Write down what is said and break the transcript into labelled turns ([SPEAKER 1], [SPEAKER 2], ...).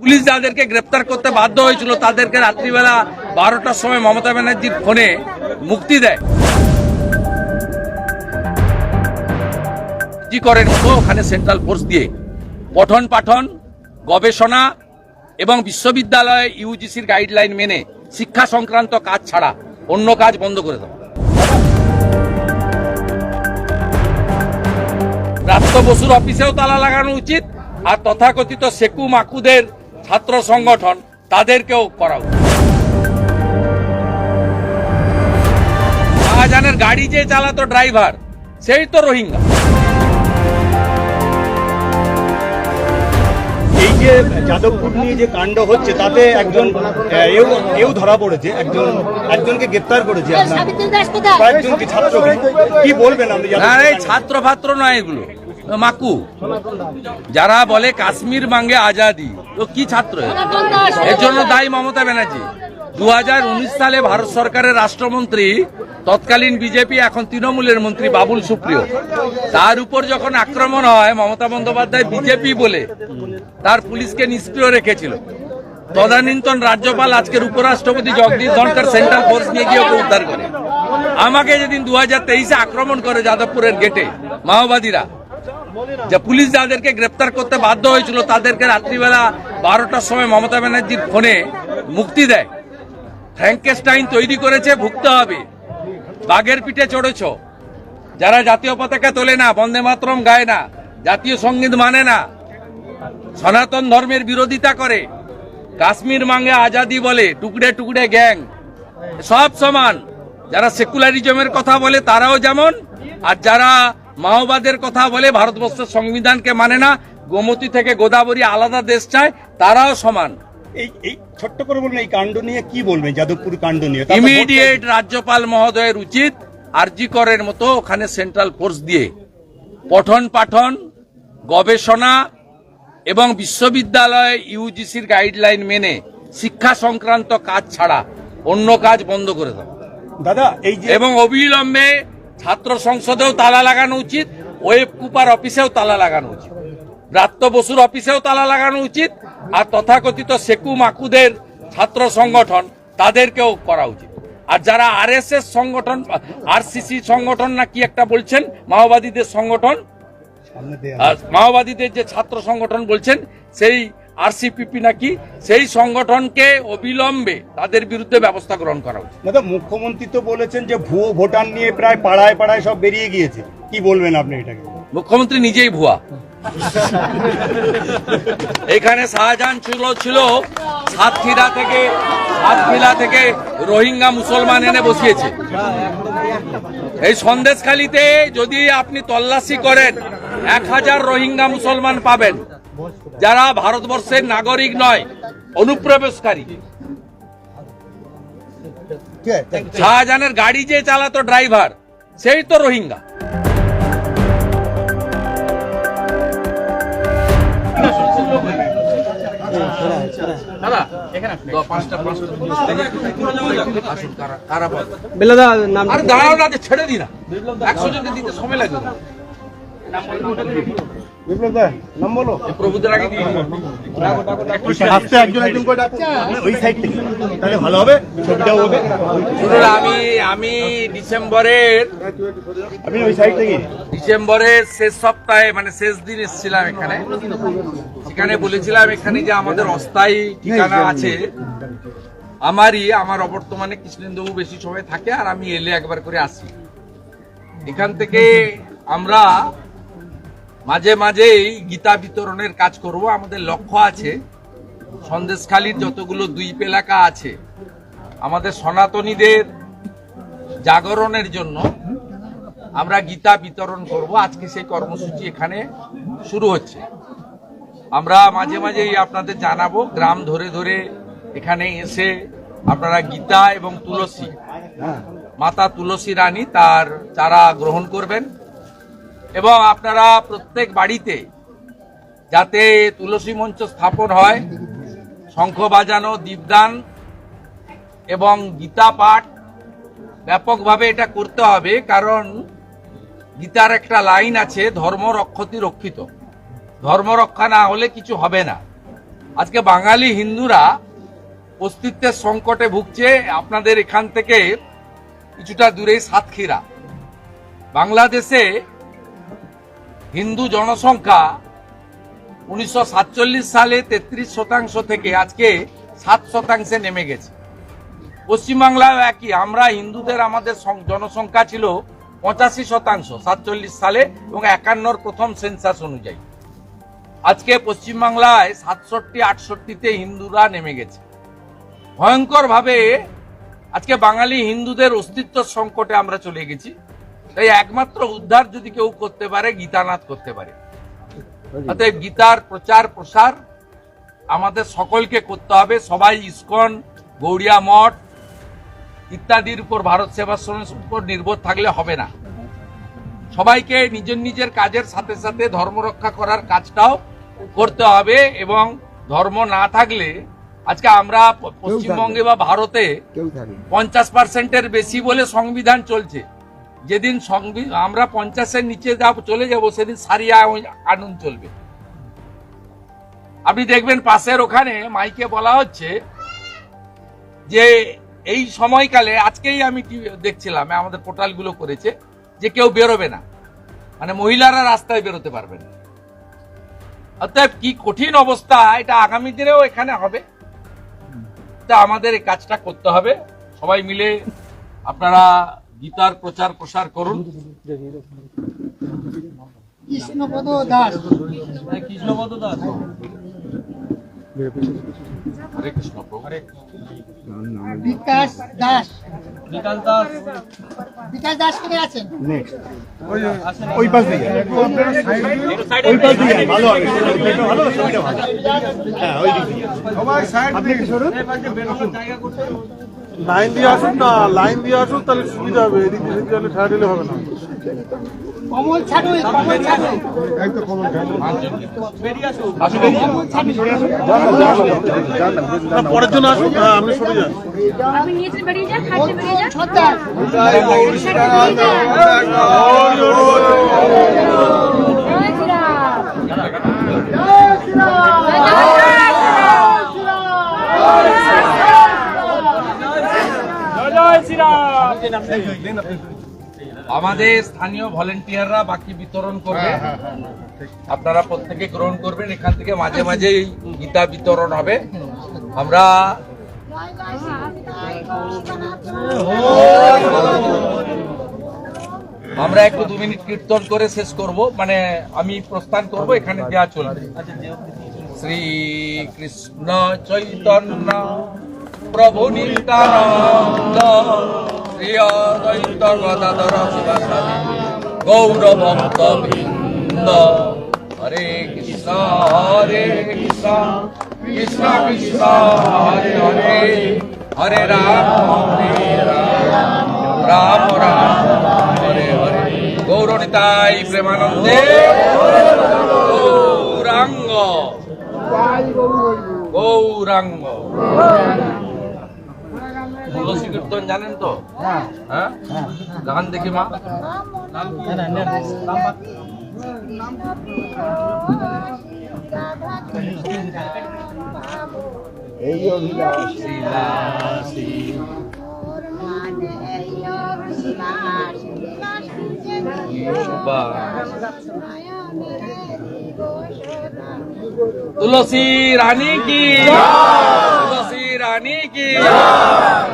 [SPEAKER 1] police যাদেরকে গ্রেপ্তার করতে বাধ্য হয়েছিল তাদেরকে রাত্রিবেলা বারোটার সময় মমতা ব্যানার্জির ফোনে মুক্তি দেয় কি করেন ওখানে সেন্ট্রাল ফোর্স দিয়ে পঠন পাঠন গবেষণা এবং বিশ্ববিদ্যালয়ে ইউজিসির গাইডলাইন মেনে শিক্ষা সংক্রান্ত কাজ ছাড়া অন্য কাজ বন্ধ করে দেওয়া রাত্র বসুর অফিসেও তালা লাগানো উচিত আর তথাকথিত সেকু মাকুদের ছাত্র সংগঠন তাদেরকেও করা উচিত শাহজাহানের গাড়ি যে চালাতো ড্রাইভার সেই তো রোহিঙ্গা
[SPEAKER 2] এই যে যে কাণ্ড হচ্ছে তাতে একজন ধরা পড়েছে একজন একজনকে গ্রেপ্তার করেছে
[SPEAKER 1] ছাত্র ছাত্র ফাত্র নয় এগুলো মাকু যারা বলে কাশ্মীর মাঙ্গে আজাদি তো কি ছাত্র এর জন্য দায়ী মমতা ব্যানার্জি দু সালে ভারত সরকারের রাষ্ট্রমন্ত্রী তৎকালীন বিজেপি এখন তৃণমূলের মন্ত্রী বাবুল সুপ্রিয় তার উপর যখন আক্রমণ হয় মমতা বন্দ্যোপাধ্যায় বিজেপি বলে তার পুলিশকে নিষ্ক্রিয় রেখেছিল তদানীন্তন রাজ্যপাল আজকের উপরাষ্ট্রপতি জগদীপ ধনকর সেন্ট্রাল ফোর্স নিয়ে গিয়ে উদ্ধার করে আমাকে যেদিন দু হাজার আক্রমণ করে যাদবপুরের গেটে মাওবাদীরা যে পুলিশ যাদেরকে গ্রেপ্তার করতে বাধ্য হয়েছিল তাদেরকে রাত্রিবেলা বারোটার সময় মমতা ব্যানার্জির ফোনে মুক্তি দেয় ফ্র্যাঙ্কেস্টাইন তৈরি করেছে ভুগতে হবে বাঘের পিঠে চড়েছ যারা জাতীয় পতাকা তোলে না বন্দে মাতরম গায় না জাতীয় সঙ্গীত মানে না সনাতন ধর্মের বিরোধিতা করে কাশ্মীর মাঙ্গে আজাদি বলে টুকরে টুকরে গ্যাং সব সমান যারা সেকুলারিজমের কথা বলে তারাও যেমন আর যারা মাওবাদের কথা বলে ভারতবর্ষের সংবিধানকে মানে না গোমতী থেকে গোদাবরী আলাদা দেশ চায় তারাও সমান
[SPEAKER 2] এই এই ছোট্ট করে এই কাণ্ড নিয়ে কি বলবেন
[SPEAKER 1] ইমিডিয়েট রাজ্যপাল মহোদয়ের উচিত করের মতো ওখানে সেন্ট্রাল দিয়ে পঠন পাঠন গবেষণা এবং বিশ্ববিদ্যালয়ে ইউজিসির গাইডলাইন মেনে শিক্ষা সংক্রান্ত কাজ ছাড়া অন্য কাজ বন্ধ করে দেওয়া দাদা এই এবং অবিলম্বে ছাত্র সংসদেও তালা লাগানো উচিত ওয়েব কুপার অফিসেও তালা লাগানো উচিত ব্রাত্য বসুর অফিসেও তালা লাগানো উচিত আর তথাকথিত সেকু মাকুদের ছাত্র সংগঠন তাদেরকেও করা উচিত আর যারা এস সংগঠন সিসি সংগঠন না কি একটা বলছেন মাওবাদীদের সংগঠন মাওবাদীদের যে ছাত্র সংগঠন বলছেন সেই আরসিপিপি নাকি সেই সংগঠনকে অবিলম্বে তাদের বিরুদ্ধে ব্যবস্থা গ্রহণ করা উচিত
[SPEAKER 2] মুখ্যমন্ত্রী তো বলেছেন যে ভুয়ো ভোটার নিয়ে প্রায় পাড়ায় পাড়ায় সব বেরিয়ে গিয়েছে কি বলবেন আপনি এটাকে
[SPEAKER 1] মুখ্যমন্ত্রী নিজেই ভুয়া এখানে শাহজাহান ছিল ছিল সাতক্ষীরা থেকে সাতক্ষীরা থেকে রোহিঙ্গা মুসলমান এনে বসিয়েছে এই সন্দেশখালিতে যদি আপনি তল্লাশি করেন এক হাজার রোহিঙ্গা মুসলমান পাবেন যারা ভারতবর্ষের নাগরিক নয় অনুপ্রবেশকারী শাহজাহানের গাড়ি যে চালাতো ড্রাইভার সেই তো রোহিঙ্গা দাঁড়াও না ছেড়ে দিনা একশো জনকে দিতে সময় লাগবে ডিসেম্বরের ডিসেম্বরের শেষ সপ্তাহে মানে শেষ দিন এসেছিলাম এখানে সেখানে বলেছিলাম এখানে যে আমাদের অস্থায়ী ঠিকানা আছে আমারই আমার অবর্তমানে কৃষ্ণেন্দু বেশি সময় থাকে আর আমি এলে একবার করে আসি এখান থেকে আমরা মাঝে মাঝেই গীতা বিতরণের কাজ করব আমাদের লক্ষ্য আছে সন্দেশখালীর যতগুলো দ্বীপ এলাকা আছে আমাদের সনাতনীদের জাগরণের জন্য আমরা গীতা বিতরণ করব আজকে সেই কর্মসূচি এখানে শুরু হচ্ছে আমরা মাঝে মাঝেই আপনাদের জানাবো গ্রাম ধরে ধরে এখানে এসে আপনারা গীতা এবং তুলসী মাতা তুলসী রানী তার চারা গ্রহণ করবেন এবং আপনারা প্রত্যেক বাড়িতে যাতে তুলসী মঞ্চ স্থাপন হয় শঙ্খ বাজানো দীপদান এবং গীতা পাঠ ব্যাপকভাবে এটা করতে হবে কারণ গীতার একটা লাইন আছে ধর্ম রক্ষতি রক্ষিত ধর্ম রক্ষা না হলে কিছু হবে না আজকে বাঙালি হিন্দুরা অস্তিত্বের সংকটে ভুগছে আপনাদের এখান থেকে কিছুটা দূরেই সাতক্ষীরা বাংলাদেশে হিন্দু জনসংখ্যা উনিশশো সালে ৩৩ শতাংশ থেকে আজকে সাত শতাংশে নেমে গেছে পশ্চিমবাংলায় একই আমরা হিন্দুদের আমাদের জনসংখ্যা ছিল পঁচাশি শতাংশ সাতচল্লিশ সালে এবং একান্নর প্রথম সেন্সাস অনুযায়ী আজকে পশ্চিমবাংলায় সাতষট্টি আটষট্টিতে হিন্দুরা নেমে গেছে ভয়ঙ্করভাবে আজকে বাঙালি হিন্দুদের অস্তিত্ব সংকটে আমরা চলে গেছি তাই একমাত্র উদ্ধার যদি কেউ করতে পারে গীতানাথ করতে পারে অতএব গীতার প্রচার প্রসার আমাদের সকলকে করতে হবে সবাই ইস্কন গৌড়িয়া মঠ ইত্যাদির উপর ভারত সেবাশ্রমের উপর নির্ভর থাকলে হবে না সবাইকে নিজের নিজের কাজের সাথে সাথে ধর্ম রক্ষা করার কাজটাও করতে হবে এবং ধর্ম না থাকলে আজকে আমরা পশ্চিমবঙ্গে বা ভারতে পঞ্চাশ পার্সেন্টের বেশি বলে সংবিধান চলছে যেদিন আমরা পঞ্চাশের নিচে যাব চলে যাব সেদিন সারিয়া আনুন চলবে আপনি দেখবেন পাশের ওখানে মাইকে বলা হচ্ছে যে এই সময়কালে আজকেই আমি দেখছিলাম আমাদের পোর্টালগুলো করেছে যে কেউ বেরোবে না মানে মহিলারা রাস্তায় বেরোতে পারবেন না অর্থাৎ কি কঠিন অবস্থা এটা আগামী দিনেও এখানে হবে তা আমাদের এই কাজটা করতে হবে সবাই মিলে আপনারা গীতার প্রচার প্রসার করুন কৃষ্ণপদ দাস হ্যাঁ, লাইন দিয়ে আসুন না লাইন দিয়ে আসুন তাহলে সুবিধা হবে এদিক দিয়ে তাহলে ছাড় দিলে হবে না পরের জন্য আসুন হ্যাঁ আমি সরে যান যান আমাদের স্থানীয় ভলেন্টিয়াররা বাকি বিতরণ করবে হ্যাঁ, হ্যাঁ, হ্যাঁ, আপনারা প্রত্যেকে গ্রহণ করবেন এখান থেকে মাঝে মাঝে গীতা বিতরণ হবে আমরা আমরা একটু দু মিনিট কীর্তন করে শেষ করব মানে আমি প্রস্থান করব এখানে দেওয়া চলবে শ্রী কৃষ্ণ চৈতন্য প্রভু নিত্যানন্দ প্রিয়দৈতগদাধর শিবাসাদি গৌরভক্ত ভিন্দ হরে কৃষ্ণ হরে কৃষ্ণ কৃষ্ণ কৃষ্ণ হরে হরে হরে রাম হরে রাম রাম রাম হরে হরে গৌরণিতাই প্রেমানন্দে গৌরাঙ্গ গৌরাঙ্গ তুলসী কীর্তন জানেন তো হ্যাঁ গান দেখি মা এই অভিলাষী तुलसी रानी की तुलसी